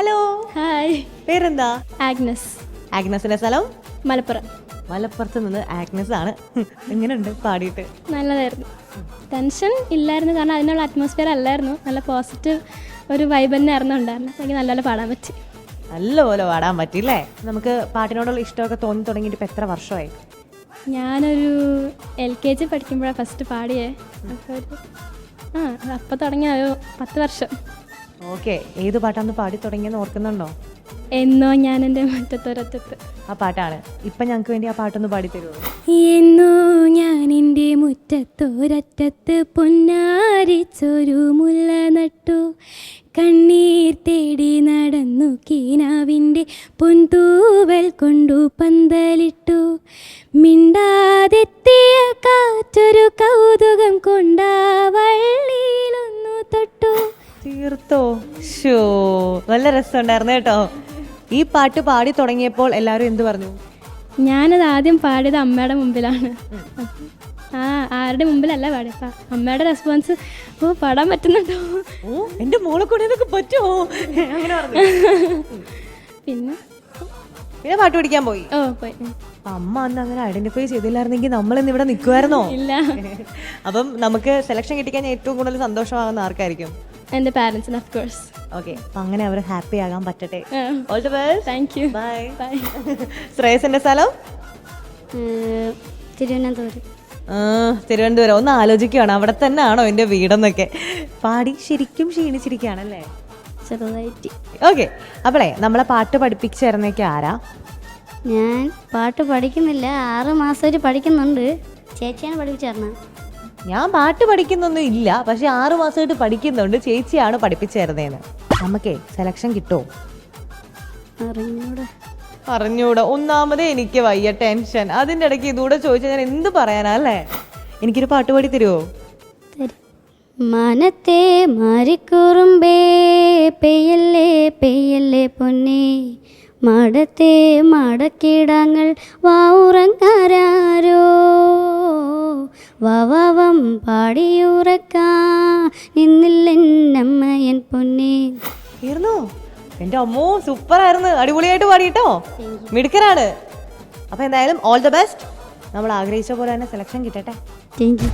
Hello hi പേരെന്താ? Agnes ആഗ്നസിന്റെ സ്ഥലം? മലപ്പുറം. മലപ്പുറത്ത് നിന്ന് ആഗ്നസ് ആണ്. എങ്ങനെയുണ്ട് പാടിയിട്ട്? നല്ലതായിരുന്നു. ടെൻഷൻ ഇല്ലായിരുന്നു. കാരണം അതിനുള്ള അറ്റ്മോസ്ഫിയർ അല്ലായിരുന്നു. നല്ല പോസിറ്റീവ് ഒരു വൈബ് തന്നെ ആയിരുന്നു ഉണ്ടായിരുന്നു എനിക്ക് നല്ലപോലെ പാടാൻ പറ്റി. നല്ലപോലെ പാടാൻ പറ്റില്ലേ നമുക്ക് പാട്ടിനോടുള്ള ഇഷ്ടമൊക്കെ തോന്നി തുടങ്ങിയിട്ട് ഇപ്പം എത്ര വർഷമായി? ഞാനൊരു എൽ കെ ജി പഠിക്കുമ്പോഴാണ് ഫസ്റ്റ് പാടിയേ. അപ്പോൾ ആ അപ്പം തുടങ്ങിയ ഒരു പത്ത് വർഷം. ഓക്കെ ഏത് പാട്ടാന്ന് പാടി തുടങ്ങിയെന്ന് ഓർക്കുന്നുണ്ടോ? എന്നോ ഞാൻ എന്റെ മുറ്റത്തൊരറ്റത്ത്. ആ പാട്ടാണ്. ഇപ്പൊ ഞങ്ങൾക്ക് വേണ്ടി ആ പാട്ടൊന്ന് പാടി തരുമോ? എന്നോ ഞാൻ എന്റെ മുറ്റത്തൊരറ്റത്ത് പൊന്നാരിച്ചൊരു മുല്ല നട്ടു. കണ്ണീർ തേടി നടന്നു കീനാവിന്റെ പൊന്തൂവൽ കൊണ്ടു പന്തലിട്ടു. മിണ്ടാതെത്തിയ കാറ്റൊരു കൗതുകം കൊണ്ടാ തീർത്തോ? ഷോ നല്ല രസമുണ്ടായിരുന്നു കേട്ടോ. ഈ പാട്ട് പാടി തുടങ്ങിയപ്പോൾ എല്ലാവരും എന്ത് പറഞ്ഞു? ഞാനത് ആദ്യം പാടിയത് അമ്മയുടെ മുമ്പിലാണ്. ആ ആരുടെ മുമ്പിലല്ല പാടിയപ്പ? അമ്മയുടെ റെസ്പോൺസ് ഓ പാടാൻ പറ്റുന്നുണ്ടോ? ഓ എന്റെ മോളെ കൂടെ ഇതൊക്കെ പറ്റുമോ പിന്നെ? പിന്നെ പാട്ട് പഠിക്കാൻ പോയി. ഓ പോയി. അമ്മ അന്ന് അങ്ങനെ ഐഡന്റിഫൈ ചെയ്തില്ലായിരുന്നെങ്കിൽ നമ്മൾ ഇന്ന് ഇവിടെ നിൽക്കുമായിരുന്നോ ഇല്ല. അപ്പം നമുക്ക് സെലക്ഷൻ കിട്ടിക്കാൻ ഏറ്റവും കൂടുതൽ സന്തോഷമാകുന്ന ആർക്കായിരിക്കും? എന്റെ പാരൻസിന് ഓഫ് കോഴ്സ് ഓക്കെ അപ്പൊ അങ്ങനെ അവർ ഹാപ്പി ആകാൻ പറ്റട്ടെ. All the best thank you bye bye ശ്രേയസിന്റെ സ്ഥലം? തിരുവനന്തപുരം. തിരുവനന്തപുരം. ഒന്ന് ആലോചിക്കുകയാണ് അവിടെ തന്നെ ആണോ എന്റെ വീടെന്നൊക്കെ. പാടി ശരിക്കും ക്ഷീണിച്ചിരിക്കുകയാണല്ലേ? ചെറുതായിട്ട്. ഓക്കെ അപ്പോളേ നമ്മളെ പാട്ട് പഠിപ്പിച്ചു തരുന്നൊക്കെ ആരാ? ഞാൻ പാട്ട് പഠിക്കുന്നില്ല ആറ് മാസമായിട്ട് പഠിക്കുന്നുണ്ട്. ചേച്ചിയാണ് പഠിപ്പിച്ചു തരണം ഞാൻ പാട്ട് പഠിക്കുന്നൊന്നും ഇല്ല പക്ഷെ ആറു മാസമായിട്ട് പഠിക്കുന്നുണ്ട്. ചേച്ചിയാണ് പഠിപ്പിച്ചേരുന്നതെന്ന് നമുക്കേ സെലക്ഷൻ കിട്ടോ? അറിഞ്ഞൂടെ. അറിഞ്ഞൂടെ. ഒന്നാമതേ എനിക്ക് വയ്യ ടെൻഷൻ. അതിന്റെ ഇടയ്ക്ക് ഇതുകൂടെ ചോദിച്ചാൽ ഞാൻ എന്ത് പറയാനാ അല്ലേ? എനിക്കൊരു പാട്ട് പാടി തരുമോ തരും. മനത്തെ മാറിക്കുറുമ്പേ പെയ്യല്ലേ പെയ്യല്ലേ പൊന്നേ. മടത്തെ മടക്കിടങ്ങൾ വാ വാവുറങ്ങാരോ വവം പാടിയുറക്കാ. നിന്നില്ലെന്നമ്മയൻ പൊന്നേ. തീർന്നോ എന്റെ അമ്മോ സൂപ്പർ ആയിരുന്നു അടിപൊളിയായിട്ട് പാടിയിട്ടോ? മിടുക്കനാണ്. അപ്പൊ എന്തായാലും ഓൾ ദ ബെസ്റ്റ് നമ്മൾ ആഗ്രഹിച്ച പോലെ തന്നെ സെലക്ഷൻ കിട്ടട്ടെ. Thank you